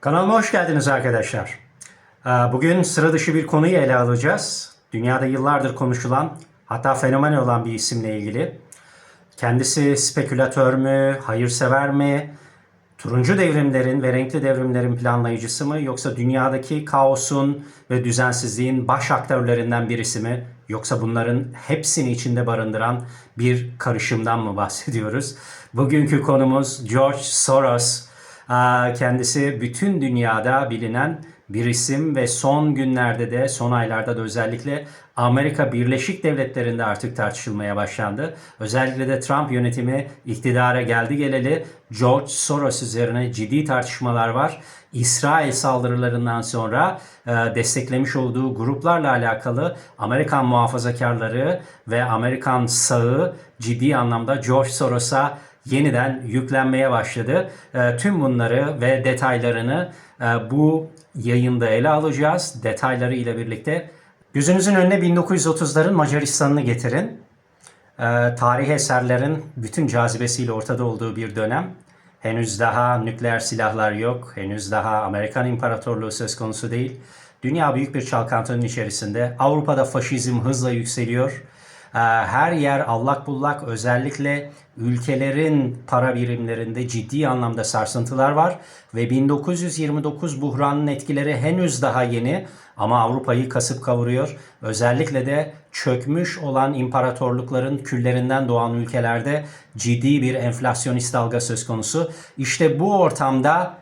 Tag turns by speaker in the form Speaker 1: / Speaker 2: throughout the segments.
Speaker 1: Kanalıma hoş geldiniz arkadaşlar. Ee, Bugün sıra dışı bir konuyu ele alacağız. Dünyada yıllardır konuşulan, hatta fenomen olan bir isimle ilgili. Kendisi spekülatör mü, hayırsever mi, turuncu devrimlerin ve renkli devrimlerin planlayıcısı mı yoksa dünyadaki kaosun ve düzensizliğin baş aktörlerinden birisi mi yoksa bunların hepsini içinde barındıran bir karışımdan mı bahsediyoruz? Bugünkü konumuz George Soros. Kendisi bütün dünyada bilinen bir isim ve son günlerde de son aylarda da özellikle Amerika Birleşik Devletleri'nde artık tartışılmaya başlandı. Özellikle de Trump yönetimi iktidara geldi geleli George Soros üzerine ciddi tartışmalar var. İsrail saldırılarından sonra e, desteklemiş olduğu gruplarla alakalı Amerikan muhafazakarları ve Amerikan sağı ciddi anlamda George Soros'a yeniden yüklenmeye başladı. E, tüm bunları ve detaylarını e, bu yayında ele alacağız. Detayları ile birlikte. Gözünüzün önüne 1930'ların Macaristan'ını getirin. E, tarih eserlerin bütün cazibesiyle ortada olduğu bir dönem. Henüz daha nükleer silahlar yok. Henüz daha Amerikan İmparatorluğu söz konusu değil. Dünya büyük bir çalkantının içerisinde. Avrupa'da faşizm hızla yükseliyor. Ee, Her yer allak bullak özellikle ülkelerin para birimlerinde ciddi anlamda sarsıntılar var ve 1929 buhranın etkileri henüz daha yeni ama Avrupa'yı kasıp kavuruyor. Özellikle de çökmüş olan imparatorlukların küllerinden doğan ülkelerde ciddi bir enflasyonist dalga söz konusu. İşte bu ortamda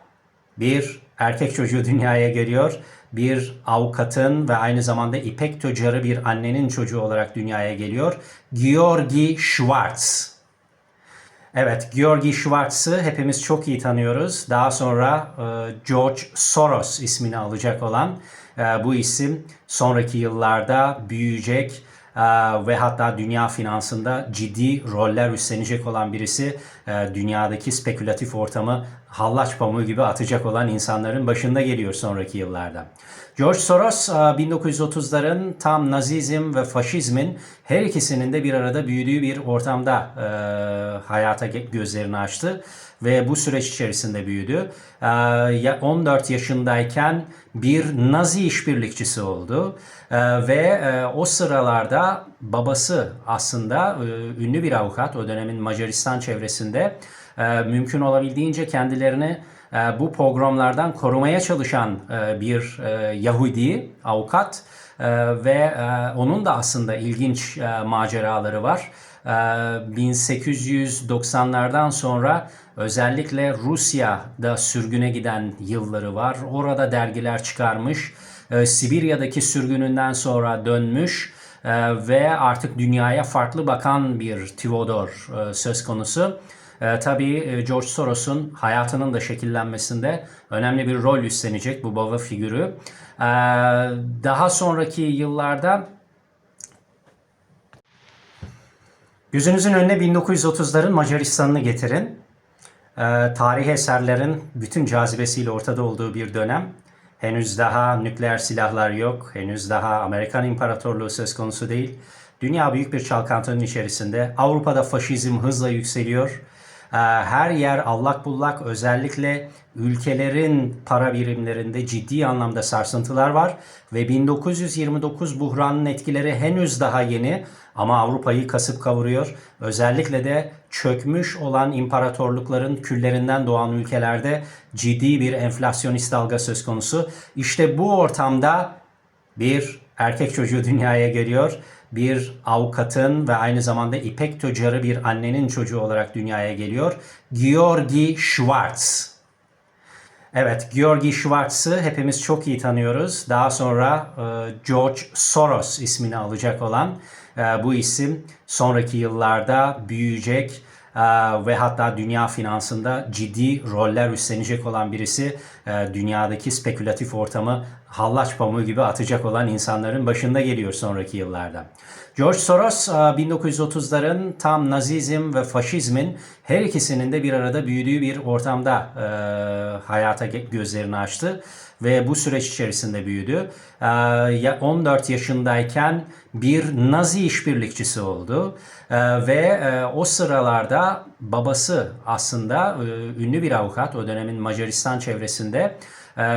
Speaker 1: bir erkek çocuğu dünyaya geliyor. Bir avukatın ve aynı zamanda ipek tüccarı bir annenin çocuğu olarak dünyaya geliyor. Georgi Schwartz. Evet, Georgi Schwartz'ı hepimiz çok iyi tanıyoruz. Daha sonra e, George Soros ismini alacak olan e, bu isim sonraki yıllarda büyüyecek e, ve hatta dünya finansında ciddi roller üstlenecek olan birisi. Dünyadaki spekülatif ortamı hallaç pamuğu gibi atacak olan insanların başında geliyor sonraki yıllarda. George Soros e, 1930'ların tam Nazizm ve faşizmin her ikisinin de bir arada büyüdüğü bir ortamda e, hayata gözlerini açtı ve bu süreç içerisinde büyüdü. E, ya- 14 yaşındayken bir Nazi işbirlikçisi oldu E, ve e, o sıralarda babası aslında e, ünlü bir avukat o dönemin Macaristan çevresinde e, mümkün olabildiğince kendilerini e, bu programlardan korumaya çalışan e, bir e, Yahudi avukat ve onun da aslında ilginç maceraları var. E, 1890'lardan sonra özellikle Rusya'da sürgüne giden yılları var. Orada dergiler çıkarmış. Sibirya'daki sürgününden sonra dönmüş ve artık dünyaya farklı bakan bir Theodor e, söz konusu. E, tabii George Soros'un hayatının da şekillenmesinde önemli bir rol üstlenecek bu baba figürü. E, daha sonraki yıllarda gözünüzün önüne 1930'ların Macaristan'ını getirin. E, tarih eserlerin bütün cazibesiyle ortada olduğu bir dönem. Henüz daha nükleer silahlar yok. Henüz daha Amerikan İmparatorluğu söz konusu değil. Dünya büyük bir çalkantının içerisinde. Avrupa'da faşizm hızla yükseliyor. Ee, Her yer allak bullak özellikle ülkelerin para birimlerinde ciddi anlamda sarsıntılar var ve 1929 buhranın etkileri henüz daha yeni ama Avrupa'yı kasıp kavuruyor. Özellikle de çökmüş olan imparatorlukların küllerinden doğan ülkelerde ciddi bir enflasyonist dalga söz konusu. İşte bu ortamda bir erkek çocuğu dünyaya geliyor. Bir avukatın ve aynı zamanda ipek tüccarı bir annenin çocuğu olarak dünyaya geliyor. Georgi Schwartz. Evet, Georgi Schwartz'ı hepimiz çok iyi tanıyoruz. Daha sonra e, George Soros ismini alacak olan e, bu isim sonraki yıllarda büyüyecek e, ve hatta dünya finansında ciddi roller üstlenecek olan birisi. Dünyadaki spekülatif ortamı hallaç pamuğu gibi atacak olan insanların başında geliyor sonraki yıllarda. George Soros e, 1930'ların tam Nazizm ve faşizmin her ikisinin de bir arada büyüdüğü bir ortamda e, hayata gözlerini açtı ve bu süreç içerisinde büyüdü. E, ya- 14 yaşındayken bir Nazi işbirlikçisi oldu E, ve e, o sıralarda babası aslında e, ünlü bir avukat o dönemin Macaristan çevresinde e,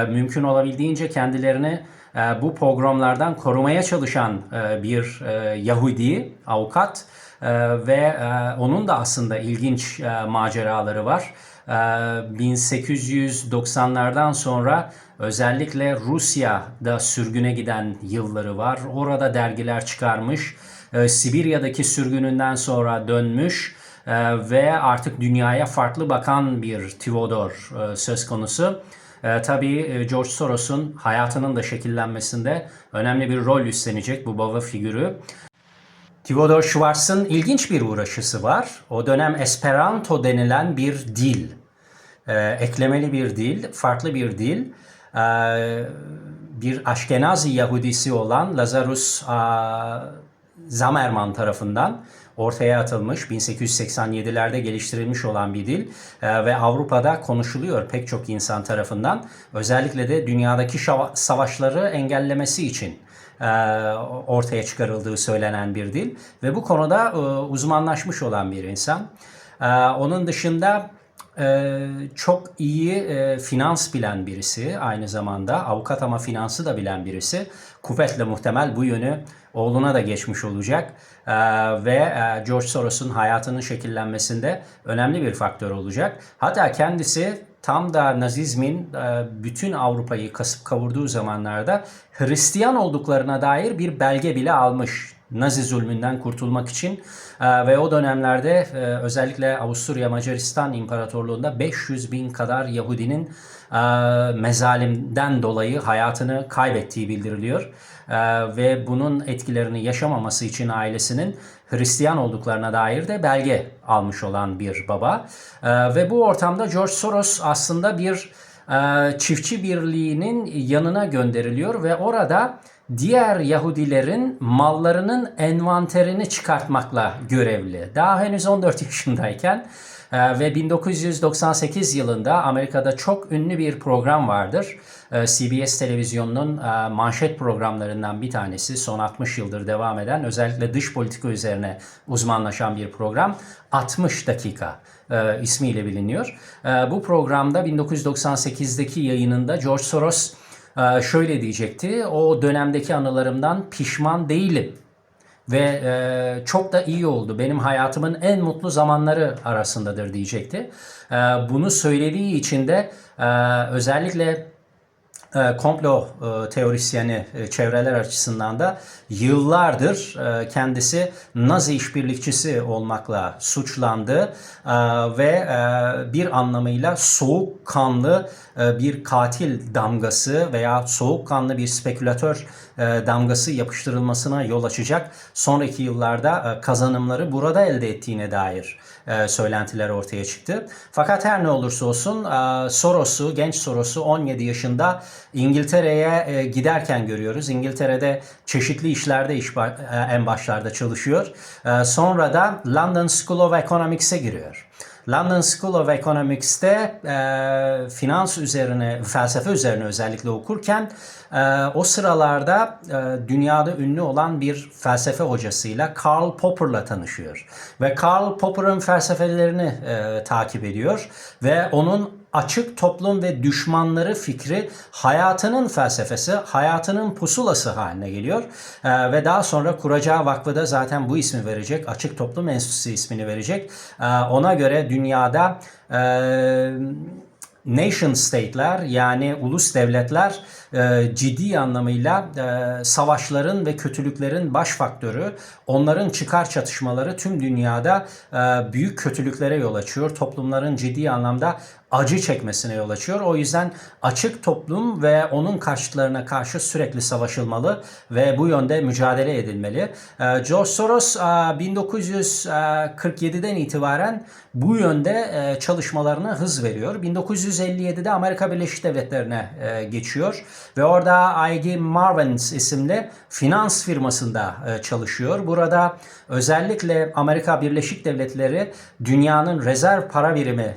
Speaker 1: mümkün olabildiğince kendilerini e, bu programlardan korumaya çalışan e, bir e, Yahudi avukat E, ve e, onun da aslında ilginç e, maceraları var. E, 1890'lardan sonra özellikle Rusya'da sürgüne giden yılları var. Orada dergiler çıkarmış. E, Sibirya'daki sürgününden sonra dönmüş e, ve artık dünyaya farklı bakan bir Theodor e, söz konusu. E, tabii e, George Soros'un hayatının da şekillenmesinde önemli bir rol üstlenecek bu baba figürü. Theodor Schwarz'ın ilginç bir uğraşısı var. O dönem Esperanto denilen bir dil. Ee, eklemeli bir dil, farklı bir dil. Ee, bir Aşkenazi Yahudisi olan Lazarus aa, Zamerman tarafından ortaya atılmış 1887'lerde geliştirilmiş olan bir dil Ee, ve Avrupa'da konuşuluyor pek çok insan tarafından. Özellikle de dünyadaki savaşları engellemesi için e, ortaya çıkarıldığı söylenen bir dil ve bu konuda e, uzmanlaşmış olan bir insan. E, Onun dışında e, çok iyi e, finans bilen birisi aynı zamanda avukat ama finansı da bilen birisi. Kuvvetle muhtemel bu yönü oğluna da geçmiş olacak E, ve e, George Soros'un hayatının şekillenmesinde önemli bir faktör olacak. Hatta kendisi tam da Nazizmin e, bütün Avrupa'yı kasıp kavurduğu zamanlarda Hristiyan olduklarına dair bir belge bile almış. Nazi zulmünden kurtulmak için E, ve o dönemlerde e, özellikle Avusturya Macaristan İmparatorluğu'nda 500 bin kadar Yahudinin e, mezalimden dolayı hayatını kaybettiği bildiriliyor. Ve bunun etkilerini yaşamaması için ailesinin Hristiyan olduklarına dair de belge almış olan bir baba. Ve bu ortamda George Soros aslında bir çiftçi birliğinin yanına gönderiliyor ve orada diğer Yahudilerin mallarının envanterini çıkartmakla görevli. Daha henüz 14 yaşındayken e, ve 1998 yılında Amerika'da çok ünlü bir program vardır. E, CBS televizyonunun e, manşet programlarından bir tanesi son 60 yıldır devam eden özellikle dış politika üzerine uzmanlaşan bir program 60 dakika ismiyle biliniyor. Bu programda 1998'deki yayınında George Soros e, şöyle diyecekti. O dönemdeki anılarımdan pişman değilim ve e, çok da iyi oldu. Benim hayatımın en mutlu zamanları arasındadır diyecekti. E, bunu söylediği için de e, özellikle komplo e, teorisyeni e, çevreler açısından da yıllardır e, kendisi Nazi işbirlikçisi olmakla suçlandı e, ve e, bir anlamıyla soğukkanlı e, bir katil damgası veya soğukkanlı bir spekülatör e, damgası yapıştırılmasına yol açacak sonraki yıllarda e, kazanımları burada elde ettiğine dair e, söylentiler ortaya çıktı. Fakat her ne olursa olsun e, Soros'u, genç Soros'u 17 yaşında İngiltere'ye e, giderken görüyoruz. İngiltere'de çeşitli işlerde iş e, en başlarda çalışıyor. E, Sonra da London School of Economics'e giriyor. London School of Economics'te e, finans üzerine, felsefe üzerine özellikle okurken e, o sıralarda e, dünyada ünlü olan bir felsefe hocasıyla Karl Popper'la tanışıyor. Ve Karl Popper'ın felsefelerini e, takip ediyor ve onun açık toplum ve düşmanları fikri hayatının felsefesi, hayatının pusulası haline geliyor. Ee, ve daha sonra kuracağı vakfı da zaten bu ismi verecek. Açık Toplum Enstitüsü ismini verecek. Ee, ona göre dünyada e, nation state'ler yani ulus devletler e, ciddi anlamıyla e, savaşların ve kötülüklerin baş faktörü. Onların çıkar çatışmaları tüm dünyada e, büyük kötülüklere yol açıyor. Toplumların ciddi anlamda acı çekmesine yol açıyor. O yüzden açık toplum ve onun karşıtlarına karşı sürekli savaşılmalı ve bu yönde mücadele edilmeli. Ee, George Soros e, 1947'den itibaren bu yönde e, çalışmalarına hız veriyor. 1957'de Amerika Birleşik Devletleri'ne e, geçiyor ve orada I.G. Marvins isimli finans firmasında çalışıyor. Burada özellikle Amerika Birleşik Devletleri dünyanın rezerv para birimi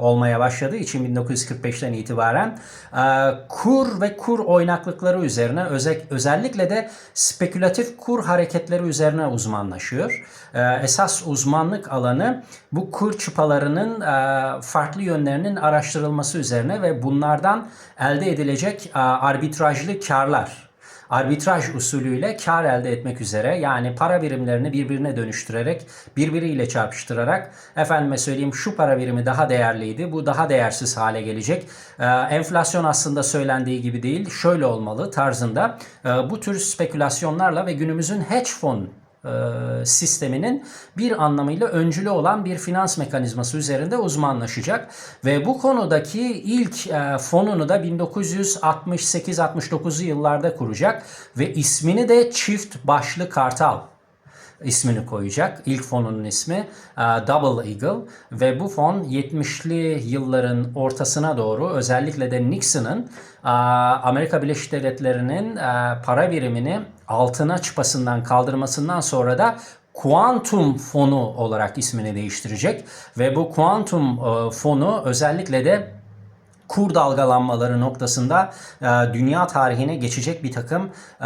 Speaker 1: olmaya başlıyor başladığı için 1945'ten itibaren e, kur ve kur oynaklıkları üzerine özel, özellikle de spekülatif kur hareketleri üzerine uzmanlaşıyor. E, esas uzmanlık alanı bu kur çıpalarının e, farklı yönlerinin araştırılması üzerine ve bunlardan elde edilecek e, arbitrajlı karlar arbitraj usulüyle kar elde etmek üzere yani para birimlerini birbirine dönüştürerek birbiriyle çarpıştırarak efendime söyleyeyim şu para birimi daha değerliydi bu daha değersiz hale gelecek. Ee, enflasyon aslında söylendiği gibi değil şöyle olmalı tarzında e, bu tür spekülasyonlarla ve günümüzün hedge fon sisteminin bir anlamıyla öncülü olan bir finans mekanizması üzerinde uzmanlaşacak ve bu konudaki ilk e, fonunu da 1968-69 yıllarda kuracak ve ismini de çift başlı kartal ismini koyacak. İlk fonunun ismi e, Double Eagle ve bu fon 70'li yılların ortasına doğru özellikle de Nixon'ın e, Amerika Birleşik Devletleri'nin e, para birimini altına çıpasından kaldırmasından sonra da Kuantum fonu olarak ismini değiştirecek. Ve bu kuantum fonu özellikle de kur dalgalanmaları noktasında e, dünya tarihine geçecek bir takım e,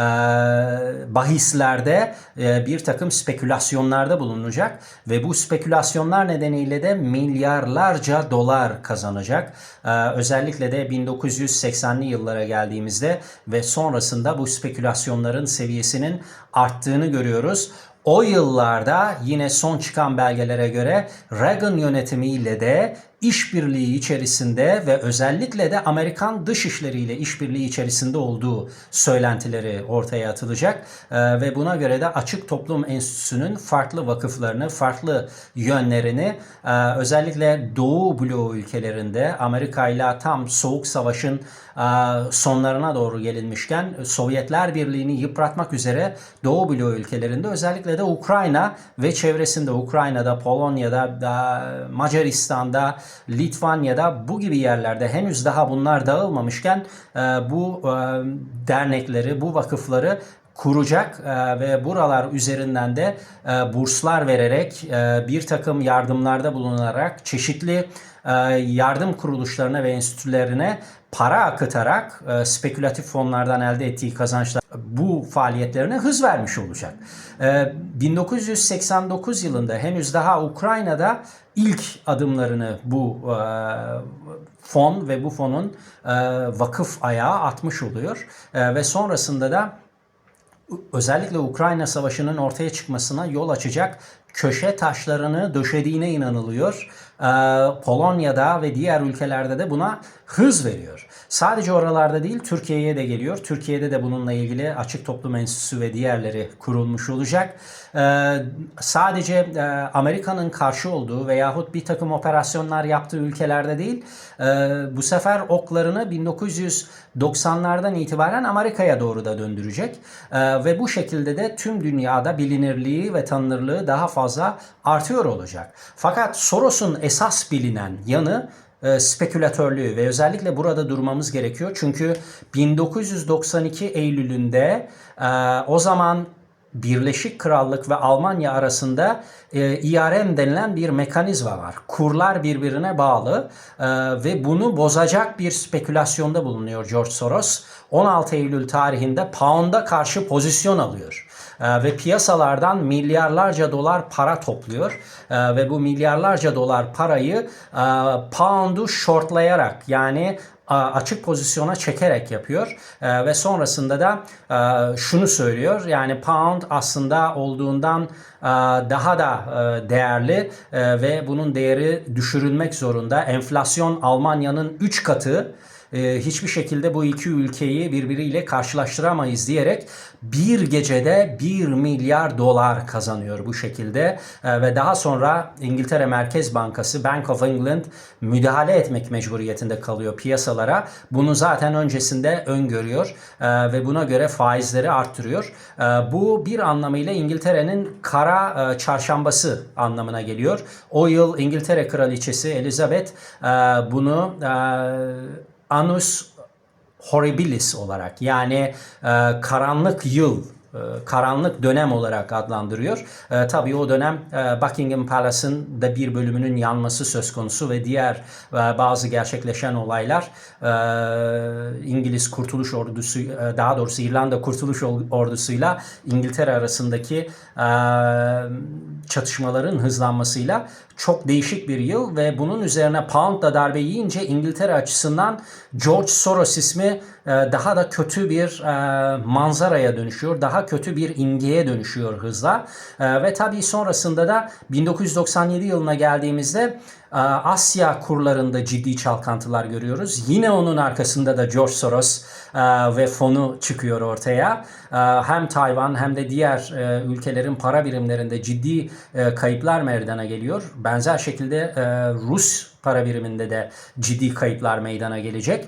Speaker 1: bahislerde e, bir takım spekülasyonlarda bulunacak ve bu spekülasyonlar nedeniyle de milyarlarca dolar kazanacak. E, özellikle de 1980'li yıllara geldiğimizde ve sonrasında bu spekülasyonların seviyesinin arttığını görüyoruz. O yıllarda yine son çıkan belgelere göre Reagan yönetimiyle de işbirliği içerisinde ve özellikle de Amerikan dışişleri ile işbirliği içerisinde olduğu söylentileri ortaya atılacak. Ee, ve buna göre de Açık Toplum Enstitüsü'nün farklı vakıflarını, farklı yönlerini e, özellikle Doğu bloğu ülkelerinde Amerika ile tam Soğuk Savaş'ın e, sonlarına doğru gelinmişken Sovyetler Birliği'ni yıpratmak üzere Doğu bloğu ülkelerinde özellikle de Ukrayna ve çevresinde Ukrayna'da, Polonya'da, Macaristan'da, Litvanya'da bu gibi yerlerde henüz daha bunlar dağılmamışken e, bu e, dernekleri, bu vakıfları kuracak e, ve buralar üzerinden de burslar vererek bir takım yardımlarda bulunarak çeşitli yardım kuruluşlarına ve enstitülerine para akıtarak spekülatif fonlardan elde ettiği kazançlar bu faaliyetlerine hız vermiş olacak. 1989 yılında henüz daha Ukrayna'da ilk adımlarını bu e, fon ve bu fonun e, vakıf ayağı atmış oluyor. E, ve sonrasında da özellikle Ukrayna Savaşı'nın ortaya çıkmasına yol açacak köşe taşlarını döşediğine inanılıyor. Ee, Polonya'da ve diğer ülkelerde de buna hız veriyor. Sadece oralarda değil Türkiye'ye de geliyor. Türkiye'de de bununla ilgili Açık Toplum Enstitüsü ve diğerleri kurulmuş olacak. Ee, sadece e, Amerika'nın karşı olduğu veyahut bir takım operasyonlar yaptığı ülkelerde değil e, bu sefer oklarını 1990'lardan itibaren Amerika'ya doğru da döndürecek. E, ve bu şekilde de tüm dünyada bilinirliği ve tanınırlığı daha fazla artıyor olacak. Fakat Soros'un esas bilinen yanı e, spekülatörlüğü ve özellikle burada durmamız gerekiyor. Çünkü 1992 Eylül'ünde e, o zaman Birleşik Krallık ve Almanya arasında e, IRM denilen bir mekanizma var. Kurlar birbirine bağlı e, ve bunu bozacak bir spekülasyonda bulunuyor George Soros. 16 Eylül tarihinde pound'a karşı pozisyon alıyor. E, ve piyasalardan milyarlarca dolar para topluyor. E, ve bu milyarlarca dolar parayı e, pound'u shortlayarak yani açık pozisyona çekerek yapıyor. E, ve sonrasında da e, şunu söylüyor. Yani pound aslında olduğundan e, daha da e, değerli e, ve bunun değeri düşürülmek zorunda. Enflasyon Almanya'nın 3 katı e, hiçbir şekilde bu iki ülkeyi birbiriyle karşılaştıramayız diyerek bir gecede 1 milyar dolar kazanıyor bu şekilde e, ve daha sonra İngiltere Merkez Bankası Bank of England müdahale etmek mecburiyetinde kalıyor piyasalara. Bunu zaten öncesinde öngörüyor e, ve buna göre faizleri arttırıyor. E, bu bir anlamıyla İngiltere'nin kara e, çarşambası anlamına geliyor. O yıl İngiltere Kraliçesi Elizabeth e, bunu e, Anus Horribilis olarak yani e, karanlık yıl e, karanlık dönem olarak adlandırıyor. E, tabii o dönem e, Buckingham Palace'ın da bir bölümünün yanması söz konusu ve diğer e, bazı gerçekleşen olaylar e, İngiliz Kurtuluş Ordusu, e, daha doğrusu İrlanda Kurtuluş Ordusu'yla İngiltere arasındaki e, çatışmaların hızlanmasıyla çok değişik bir yıl ve bunun üzerine Pound da darbe yiyince İngiltere açısından George Soros ismi e, daha da kötü bir e, manzaraya dönüşüyor. Daha kötü bir imgeye dönüşüyor hızla. E, ve tabii sonrasında da 1997 yılına geldiğimizde Asya kurlarında ciddi çalkantılar görüyoruz. Yine onun arkasında da George Soros e, ve fonu çıkıyor ortaya. E, Hem Tayvan hem de diğer e, ülkelerin para birimlerinde ciddi kayıplar meydana geliyor. Benzer şekilde Rus para biriminde de ciddi kayıplar meydana gelecek.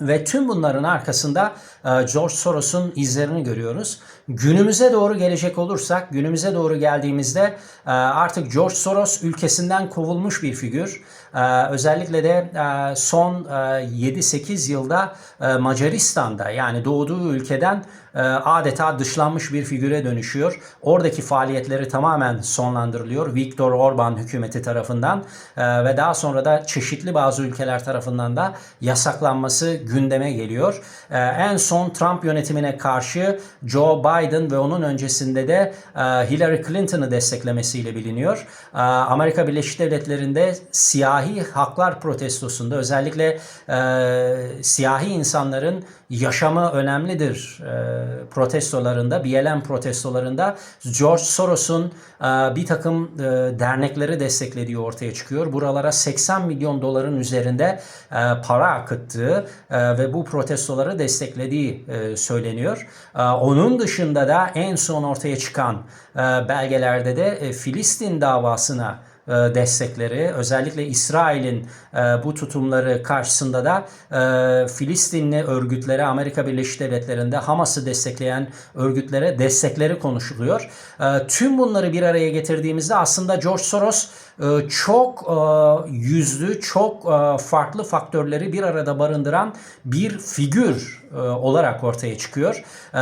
Speaker 1: Ve tüm bunların arkasında e, George Soros'un izlerini görüyoruz. Günümüze doğru gelecek olursak, günümüze doğru geldiğimizde e, artık George Soros ülkesinden kovulmuş bir figür. E, Özellikle de e, son e, 7-8 yılda e, Macaristan'da yani doğduğu ülkeden e, adeta dışlanmış bir figüre dönüşüyor. Oradaki faaliyetleri tamamen sonlandırılıyor Viktor Orban hükümeti tarafından E, ve daha sonra da çeşitli bazı ülkeler tarafından da yasaklanması gündeme geliyor. E, En son Trump yönetimine karşı Joe Biden ve onun öncesinde de e, Hillary Clinton'ı desteklemesiyle biliniyor. E, Amerika Birleşik Devletleri'nde siyahi haklar protestosunda özellikle e, siyahi insanların yaşamı önemlidir e, protestolarında, BLM protestolarında George Soros'un e, bir takım e, dernekleri desteklediği ortaya çıkıyor. Buralara 80 milyon doların üzerinde e, para akıttığı e, ve bu protestoları desteklediği e, söyleniyor. E, onun dışında da en son ortaya çıkan e, belgelerde de e, Filistin davasına destekleri özellikle İsrail'in e, bu tutumları karşısında da e, Filistinli örgütlere Amerika Birleşik Devletleri'nde Hamas'ı destekleyen örgütlere destekleri konuşuluyor. E, Tüm bunları bir araya getirdiğimizde aslında George Soros e, çok e, yüzlü, çok e, farklı faktörleri bir arada barındıran bir figür e, olarak ortaya çıkıyor. E,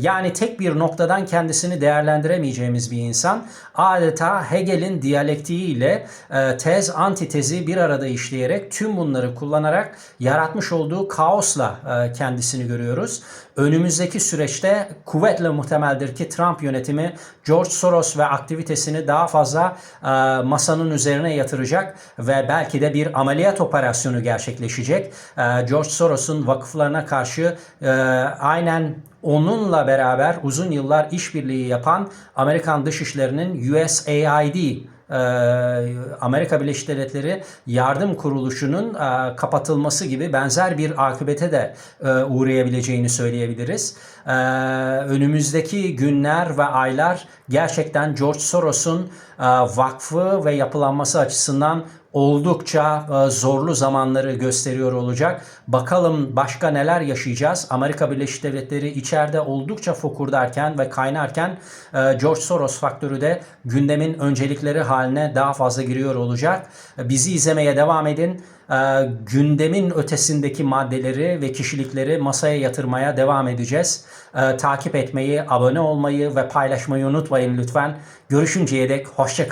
Speaker 1: Yani tek bir noktadan kendisini değerlendiremeyeceğimiz bir insan. Adeta Hegel'in diyalektiğiyle tez antitezi bir arada işleyerek tüm bunları kullanarak yaratmış olduğu kaosla kendisini görüyoruz. Önümüzdeki süreçte kuvvetle muhtemeldir ki Trump yönetimi George Soros ve aktivitesini daha fazla masanın üzerine yatıracak ve belki de bir ameliyat operasyonu gerçekleşecek. E, George Soros'un vakıflarına karşı e, aynen onunla beraber uzun yıllar işbirliği yapan Amerikan Dışişleri'nin USAID e, Amerika Birleşik Devletleri Yardım Kuruluşu'nun e, kapatılması gibi benzer bir akıbete de uğrayabileceğini söyleyebiliriz. E, Önümüzdeki günler ve aylar gerçekten George Soros'un e, vakfı ve yapılanması açısından oldukça e, zorlu zamanları gösteriyor olacak. Bakalım başka neler yaşayacağız. Amerika Birleşik Devletleri içeride oldukça fokurdarken ve kaynarken e, George Soros faktörü de gündemin öncelikleri haline daha fazla giriyor olacak. Bizi izlemeye devam edin. E, Gündemin ötesindeki maddeleri ve kişilikleri masaya yatırmaya devam edeceğiz. E, Takip etmeyi, abone olmayı ve paylaşmayı unutmayın lütfen. Görüşünceye dek hoşçakalın.